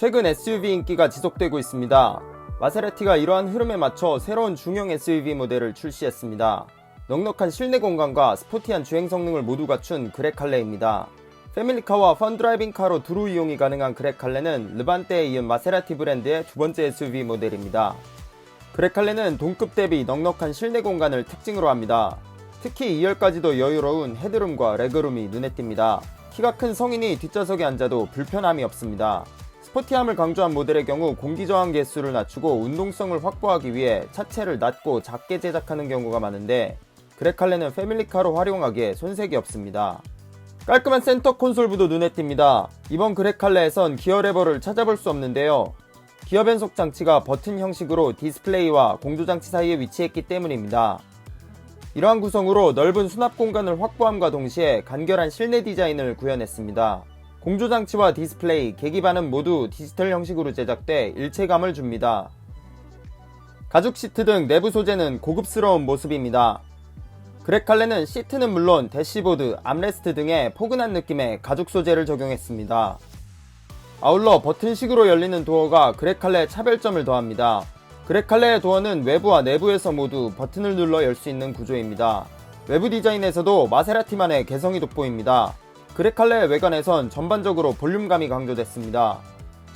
최근 SUV 인기가 지속되고 있습니다. 마세라티가 이러한 흐름에 맞춰 새로운 중형 SUV 모델을 출시했습니다. 넉넉한 실내 공간과 스포티한 주행 성능을 모두 갖춘 그렉 칼레입니다. 패밀리카와 펀드라이빙카로 두루 이용이 가능한 그렉 칼레는 르반떼에 이은 마세라티 브랜드의 두 번째 SUV 모델입니다. 그렉 칼레는 동급 대비 넉넉한 실내 공간을 특징으로 합니다. 특히 2열까지도 여유로운 헤드룸과 레그룸이 눈에 띕니다. 키가 큰 성인이 뒷좌석에 앉아도 불편함이 없습니다. 스포티함을 강조한 모델의 경우 공기 저항 개수를 낮추고 운동성을 확보하기 위해 차체를 낮고 작게 제작하는 경우가 많은데 그렉칼레는 패밀리카로 활용하기에 손색이 없습니다. 깔끔한 센터 콘솔부도 눈에 띕니다. 이번 그렉칼레에선 기어 레버를 찾아볼 수 없는데요. 기어 변속 장치가 버튼 형식으로 디스플레이와 공조 장치 사이에 위치했기 때문입니다. 이러한 구성으로 넓은 수납 공간을 확보함과 동시에 간결한 실내 디자인을 구현했습니다. 공조 장치와 디스플레이, 계기반은 모두 디지털 형식으로 제작돼 일체감을 줍니다. 가죽 시트 등 내부 소재는 고급스러운 모습입니다. 그렉칼레는 시트는 물론 대시보드, 암레스트 등의 포근한 느낌의 가죽 소재를 적용했습니다. 아울러 버튼식으로 열리는 도어가 그렉칼레의 차별점을 더합니다. 그렉칼레의 도어는 외부와 내부에서 모두 버튼을 눌러 열 수 있는 구조입니다. 외부 디자인에서도 마세라티만의 개성이 돋보입니다. 그렉칼레의 외관에선 전반적으로 볼륨감이 강조됐습니다.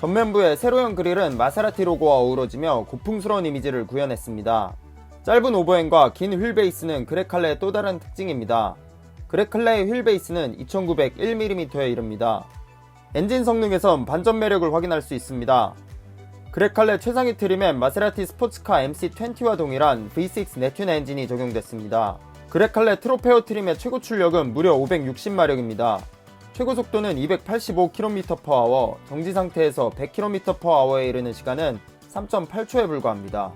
전면부의 세로형 그릴은 마세라티 로고와 어우러지며 고풍스러운 이미지를 구현했습니다. 짧은 오버행과 긴 휠 베이스는 그렉칼레의 또 다른 특징입니다. 그렉칼레의 휠 베이스는 2901mm에 이릅니다. 엔진 성능에선 반전 매력을 확인할 수 있습니다. 그렉칼레 최상위 트림엔 마세라티 스포츠카 MC20와 동일한 V6 네튠 엔진이 적용됐습니다. 그렉칼레 트로페오 트림의 최고 출력은 무려 560마력입니다. 최고 속도는 285km/h, 정지 상태에서 100km/h에 이르는 시간은 3.8초에 불과합니다.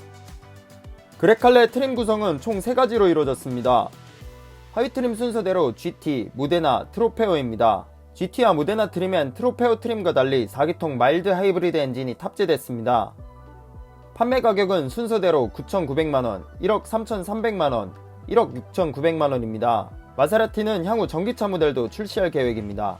그렉칼레 트림 구성은 총 3가지로 이루어졌습니다. 하위 트림 순서대로 GT, 모데나, 트로페오입니다. GT와 모데나 트림엔 트로페오 트림과 달리 4기통 마일드 하이브리드 엔진이 탑재됐습니다. 판매 가격은 순서대로 9,900만원, 1억 3,300만원, 1억 6,900만원입니다. 마세라티는 향후 전기차 모델도 출시할 계획입니다.